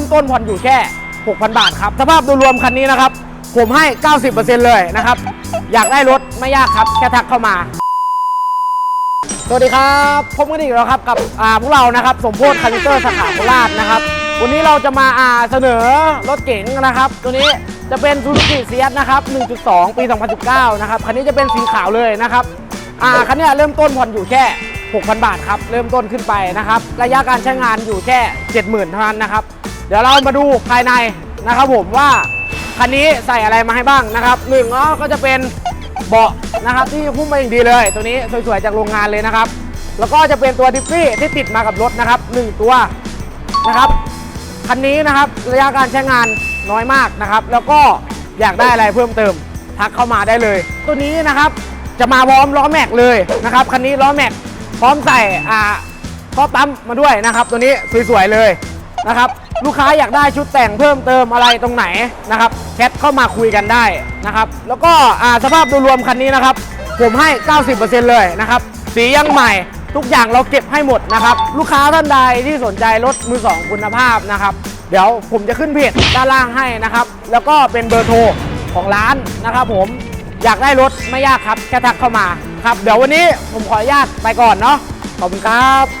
ริ่มต้นผ่อนอยู่แค่ 6,000 บาทครับ สภาพโดยรวมคันนี้นะครับ ผมให้ 90%เลยนะครับ อยากได้รถไม่ยากครับ แค่ทักเข้ามา สวัสดีครับพบกันอีกแล้วครับกับอาพวกเรานะครับ สมโพธคาลิเตอร์สาขาโคราชนะครับ วันนี้เราจะมาอาเสนอรถเก๋งนะครับ ตัวนี้จะเป็น Suzuki s ียสนะครับ 1.2 ปี 2019 นะครับ คันนี้จะเป็นสีขาวเลยนะครับอ่าคันนี้เริ่มต้นผ่อนอยู่แค่ 6,000 บาทครับ เริ่มต้นขึ้นไปนะครับ ระยะการใช้งานอยู่แค่ 70,000เท่านั้นนะครับ เดี๋ยวเรามาดูภายในนะครับผมว่าคันนี้ใส่อะไรมาให้บ้างนะครับหนึ่งก็ก็จะเป็นเบาะนะครับที่พุ่มมาอย่างดีเลย ตัวนี้สวยๆจากโรงงานเลยนะครับ แล้วก็จะเป็นตัวดิฟฟี่ที่ติดมากับรถนะครับหนึ่งตัวนะครับคันนี้นะครับระยะการใช้งานน้อยมากนะครับ แล้วก็อยากได้อะไรเพิ่มเติมทักเข้ามาได้เลย ตัวนี้นะครับจะมาพร้อมล้อแม็กเลยนะครับคันนี้ล้อแม็กพร้อมใส่อ่าข้อปั๊มมาด้วยนะครับ ตัวนี้สวยๆเลย นะครับลูกค้าอยากได้ชุดแต่งเพิ่มเติมอะไรตรงไหนนะครับแชทเข้ามาคุยกันได้นะครับแล้วก็สภาพโดยรวมคันนี้นะครับผมให้ 90%เลยนะครับสียังใหม่ทุกอย่างเราเก็บให้หมดนะครับลูกค้าท่านใดที่สนใจรถมือสองคุณภาพนะครับเดี๋ยวผมจะขึ้นเพจด้านล่างให้นะครับแล้วก็เป็นเบอร์โทรของร้านนะครับผมอยากได้รถไม่ยากครับแค่ทักเข้ามาครับเดี๋ยววันนี้ผมขออนุญาตไปก่อนเนาะขอบคุณครับ